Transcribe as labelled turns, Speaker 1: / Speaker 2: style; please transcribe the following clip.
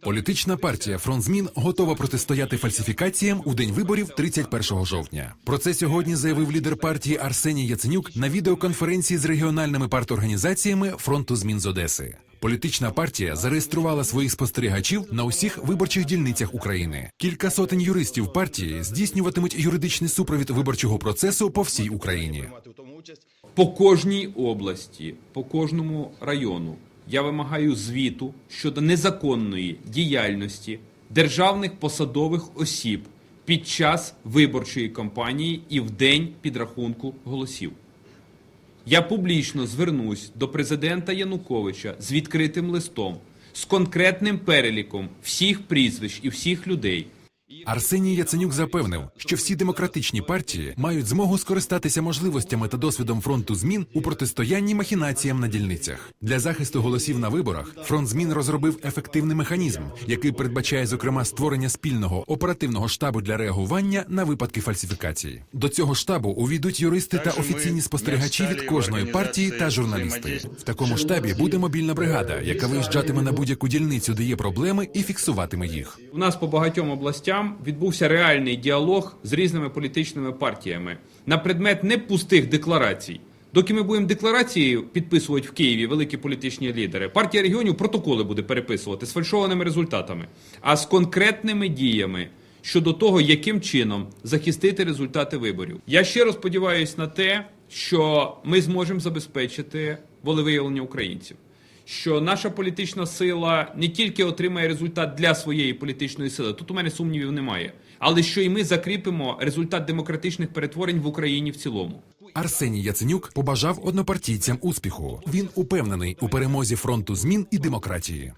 Speaker 1: Політична партія Фронт змін готова протистояти фальсифікаціям у день виборів 31 жовтня. Про це сьогодні заявив лідер партії Арсеній Яценюк на відеоконференції з регіональними парторганізаціями фронту змін з Одеси. Політична партія зареєструвала своїх спостерігачів на усіх виборчих дільницях України. Кілька сотень юристів партії здійснюватимуть юридичний супровід виборчого процесу по всій Україні.
Speaker 2: по кожній області, по кожному району я вимагаю звіту щодо незаконної діяльності державних посадових осіб під час виборчої кампанії і в день підрахунку голосів. Я публічно звернусь до президента Януковича з відкритим листом, з конкретним переліком всіх прізвищ і всіх людей,
Speaker 1: Арсеній Яценюк запевнив, що всі демократичні партії мають змогу скористатися можливостями та досвідом фронту змін у протистоянні махінаціям на дільницях. Для захисту голосів на виборах фронт змін розробив ефективний механізм, який передбачає зокрема створення спільного оперативного штабу для реагування на випадки фальсифікації. До цього штабу увійдуть юристи та офіційні спостерігачі від кожної партії та журналісти. В такому штабі буде мобільна бригада, яка виїжджатиме на будь-яку дільницю, де є проблеми, і фіксуватиме їх.
Speaker 2: У нас по багатьом областям відбувся реальний діалог з різними політичними партіями на предмет не пустих декларацій. Доки ми будемо декларації підписувати в Києві великі політичні лідери, партія регіонів протоколи буде переписувати з фальшованими результатами, а з конкретними діями щодо того, яким чином захистити результати виборів. Я щиро сподіваюся на те, що ми зможемо забезпечити волевиявлення українців що наша політична сила не тільки отримає результат для своєї політичної сили, тут у мене сумнівів немає, але що і ми закріпимо результат демократичних перетворень в Україні в цілому.
Speaker 1: Арсеній Яценюк побажав однопартійцям успіху. Він упевнений у перемозі фронту змін і демократії.